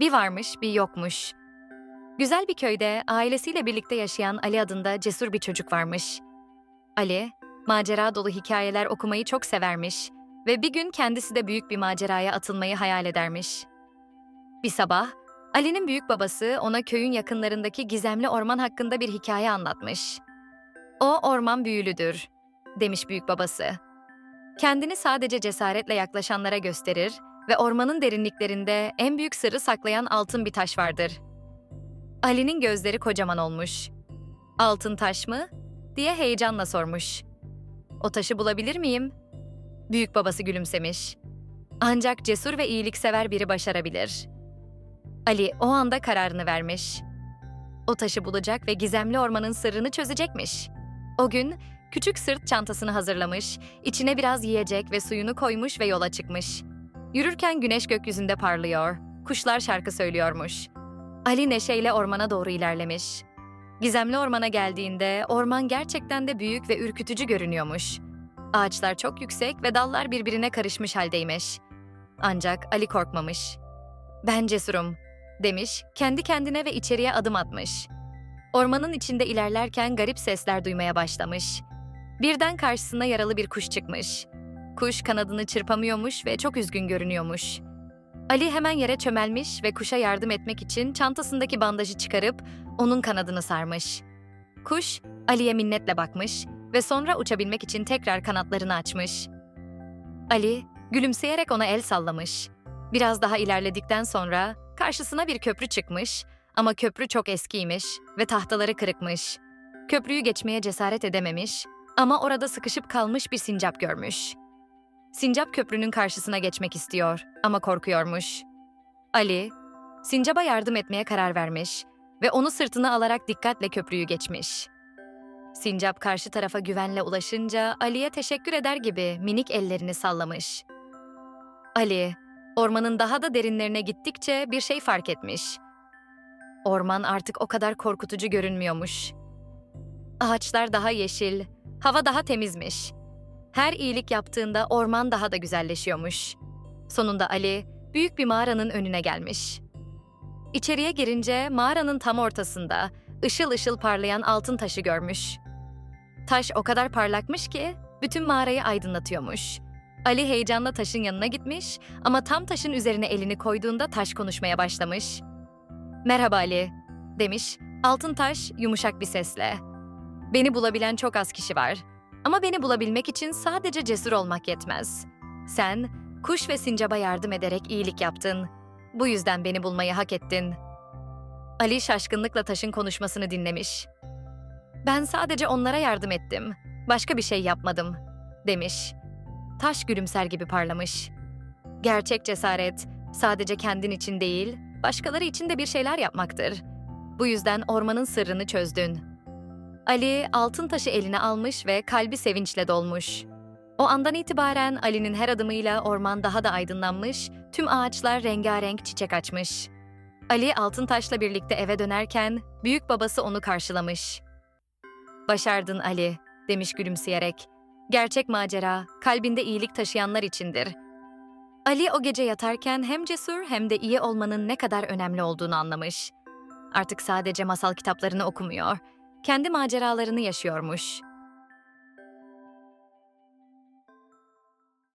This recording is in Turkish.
Bir varmış, bir yokmuş. Güzel bir köyde ailesiyle birlikte yaşayan Ali adında cesur bir çocuk varmış. Ali, macera dolu hikayeler okumayı çok severmiş ve bir gün kendisi de büyük bir maceraya atılmayı hayal edermiş. Bir sabah, Ali'nin büyük babası ona köyün yakınlarındaki gizemli orman hakkında bir hikaye anlatmış. O orman büyülüdür, demiş büyük babası. Kendini sadece cesaretle yaklaşanlara gösterir ve ormanın derinliklerinde en büyük sırrı saklayan altın bir taş vardır. Ali'nin gözleri kocaman olmuş. Altın taş mı? diye heyecanla sormuş. O taşı bulabilir miyim? Büyük babası gülümsemiş. Ancak cesur ve iyiliksever biri başarabilir. Ali o anda kararını vermiş. O taşı bulacak ve gizemli ormanın sırrını çözecekmiş. O gün küçük sırt çantasını hazırlamış, içine biraz yiyecek ve suyunu koymuş ve yola çıkmış. Yürürken güneş gökyüzünde parlıyor, kuşlar şarkı söylüyormuş. Ali neşeyle ormana doğru ilerlemiş. Gizemli ormana geldiğinde orman gerçekten de büyük ve ürkütücü görünüyormuş. Ağaçlar çok yüksek ve dallar birbirine karışmış haldeymiş. Ancak Ali korkmamış. Ben cesurum, demiş, kendi kendine ve içeriye adım atmış. Ormanın içinde ilerlerken garip sesler duymaya başlamış. Birden karşısına yaralı bir kuş çıkmış. Kuş kanadını çırpamıyormuş ve çok üzgün görünüyormuş. Ali hemen yere çömelmiş ve kuşa yardım etmek için çantasındaki bandajı çıkarıp onun kanadını sarmış. Kuş, Ali'ye minnetle bakmış ve sonra uçabilmek için tekrar kanatlarını açmış. Ali, gülümseyerek ona el sallamış. Biraz daha ilerledikten sonra karşısına bir köprü çıkmış ama köprü çok eskiymiş ve tahtaları kırıkmış. Köprüyü geçmeye cesaret edememiş ama orada sıkışıp kalmış bir sincap görmüş. Sincap köprünün karşısına geçmek istiyor ama korkuyormuş. Ali, sincaba yardım etmeye karar vermiş ve onu sırtına alarak dikkatle köprüyü geçmiş. Sincap karşı tarafa güvenle ulaşınca Ali'ye teşekkür eder gibi minik ellerini sallamış. Ali, ormanın daha da derinlerine gittikçe bir şey fark etmiş. Orman artık o kadar korkutucu görünmüyormuş. Ağaçlar daha yeşil, hava daha temizmiş. Her iyilik yaptığında orman daha da güzelleşiyormuş. Sonunda Ali büyük bir mağaranın önüne gelmiş. İçeriye girince mağaranın tam ortasında ışıl ışıl parlayan altın taşı görmüş. Taş o kadar parlakmış ki bütün mağarayı aydınlatıyormuş. Ali heyecanla taşın yanına gitmiş ama tam taşın üzerine elini koyduğunda taş konuşmaya başlamış. "Merhaba Ali." demiş. Altın taş yumuşak bir sesle. "Beni bulabilen çok az kişi var. Ama beni bulabilmek için sadece cesur olmak yetmez. Sen kuş ve sincaba yardım ederek iyilik yaptın. Bu yüzden beni bulmayı hak ettin." Ali şaşkınlıkla taşın konuşmasını dinlemiş. Ben sadece onlara yardım ettim. Başka bir şey yapmadım, demiş. Taş gülümser gibi parlamış. Gerçek cesaret sadece kendin için değil, başkaları için de bir şeyler yapmaktır. Bu yüzden ormanın sırrını çözdün. Ali altın taşı eline almış ve kalbi sevinçle dolmuş. O andan itibaren Ali'nin her adımıyla orman daha da aydınlanmış, tüm ağaçlar rengarenk çiçek açmış. Ali altın taşla birlikte eve dönerken büyük babası onu karşılamış. Başardın Ali, demiş gülümseyerek. Gerçek macera, kalbinde iyilik taşıyanlar içindir. Ali o gece yatarken hem cesur hem de iyi olmanın ne kadar önemli olduğunu anlamış. Artık sadece masal kitaplarını okumuyor, kendi maceralarını yaşıyormuş.